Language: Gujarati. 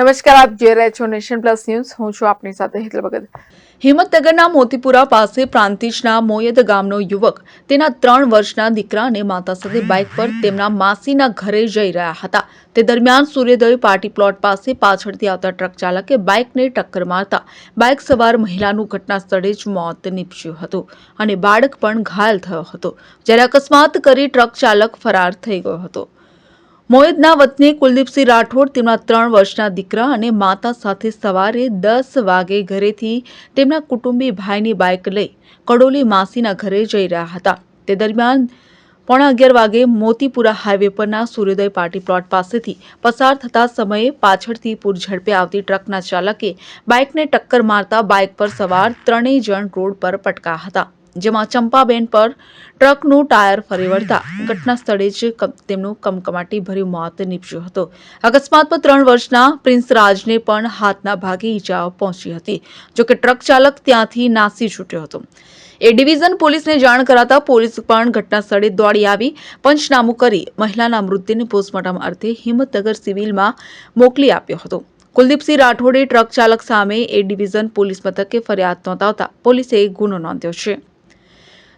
નમસ્કાર, આપ જોઈ રહ્યા છો નેશન પ્લસ ન્યૂઝ. હું છું આપની સાથે હેતલ ભગત. હિંમતનગરના મોતીપુરા પાસે પ્રાંતિજના મોયદ ગામનો યુવક તેના ત્રણ વર્ષના દીકરા અને માતા સાથે બાઇક પર તેમના માસીના ઘરે જઈ રહ્યા હતા. તે દરમિયાન સૂર્યોદય પાર્ટી પ્લોટ પાસે પાછળથી આવતા ટ્રક ચાલકે બાઇકને ટક્કર મારતા બાઇક સવાર મહિલાનું ઘટના સ્થળે જ મોત નીપજ્યું હતું અને બાળક પણ ઘાયલ થયો હતો. જ્યારે અકસ્માત કરી ટ્રક ચાલક ફરાર થઈ ગયો હતો. મોયદના વતની કુલદીપસિંહ રાઠોડ તેમના ત્રણ વર્ષના દીકરા અને માતા સાથે સવારે દસ વાગે ઘરેથી તેમના કુટુંબી ભાઈની બાઇક લઈ કડોલી માસીના ઘરે જઈ રહ્યા હતા. તે દરમિયાન પોણા અગિયાર વાગે મોતીપુરા હાઈવે પરના સૂર્યોદય પાર્ટી પ્લોટ પાસેથી પસાર થતા સમયે પાછળથી પૂર ઝડપે આવતી ટ્રકના ચાલકે બાઇકને ટક્કર મારતા બાઇક પર સવાર ત્રણેય જણ રોડ પર પટકા હતા. જેમાં ચંપાબેન પર ટ્રકનું ટાયર ફરી વળતા ઘટના સ્થળે જ તેમનું કમકમાટી ભર્યું મોત નીપજ્યું હતું. અકસ્માતમાં ત્રણ વર્ષના પ્રિન્સ રાજને પણ હાથના ભાગે ઈજાઓ પહોંચી હતી જોકે ટ્રક ચાલક ત્યાંથી નાસી છૂટ્યો હતો. એ ડિવિઝન પોલીસને જાણ કરાતા પોલીસ પણ ઘટના સ્થળે દોડી આવી, પંચનામું કરી મહિલાના મૃતદેહને પોસ્ટમોર્ટમ અર્થે હિંમતનગર સિવિલમાં મોકલી આપ્યો હતો. કુલદીપસિંહ રાઠોડે ટ્રક ચાલક સામે એ ડિવિઝન પોલીસ મથકે ફરિયાદ નોંધાવતા પોલીસે ગુનો નોંધ્યો છે.